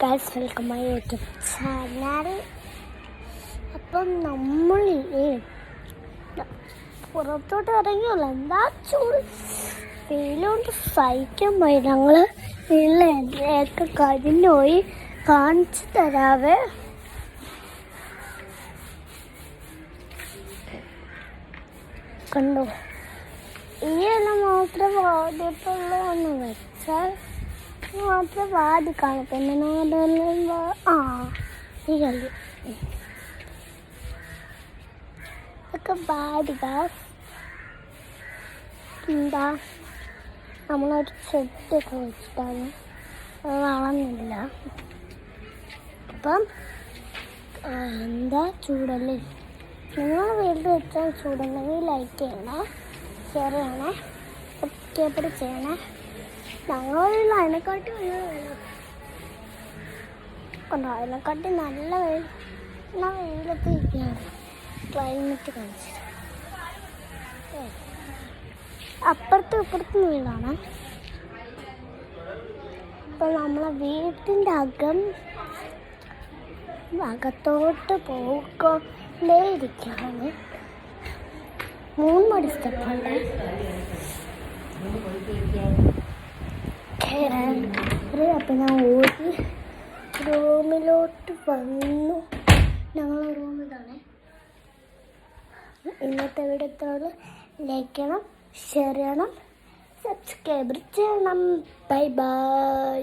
Guys welcome my YouTube channel അപ്പം നമ്മൾ പുറത്തോട്ട് ഇറങ്ങിയല്ലോ എന്താ ചൂട്? വെയിലോട്ട് സഹിക്കാൻ പോയി ഞങ്ങൾ വെള്ളയൊക്കെ കരിഞ്ഞുപോയി കാണിച്ചു തരാവേ. കണ്ടു? ഈ ഇല മാത്രം വാടിയിട്ടുള്ളൂ എന്ന് വെച്ചാൽ ആ എന്താ? നമ്മളൊരു ചെട്ടൊക്കെ വെച്ചിട്ടാണ് അത് വളർന്നില്ല. അപ്പം എന്താ ചൂടല്ലേ? നിങ്ങൾ വീട്ടിൽ വെച്ചാൽ ചൂടുണ്ടെങ്കിൽ ലൈക്ക് ചെയ്യണേ. ഷെയർ ചെയ്യണേ. സബ്സ്ക്രൈബ് ചെയ്യണേ. ഞങ്ങളില്ല അതിനെക്കാട്ടി കണ്ടോ അതിനെക്കാട്ടി നല്ല വെയിൽ എന്നാൽ വെയിലത്ത് ഇരിക്കുകയാണ് ക്ലൈമറ്റ് കാണിച്ചത് അപ്പുറത്തും ഇപ്പുറത്തും വീടാണ്. അപ്പോൾ നമ്മളെ വീട്ടിന്റെ അകം അകത്തോട്ട് പോയിക്കൊണ്ടേയിരിക്കുകയാണ് മൂന്ന് മടി സ്റ്റെപ്പുണ്ട്. കയറാൻ അപ്പം ഞാൻ ഓടി റൂമിലോട്ട് വന്നു. ഞങ്ങളുടെ റൂം ഇതാണ്. ഇന്നത്തെ വീഡിയോത്തോട് ലൈക്ക് ചെയ്യണം ഷെയർ ചെയ്യണം സബ്സ്ക്രൈബ് ചെയ്യണം. Bye bye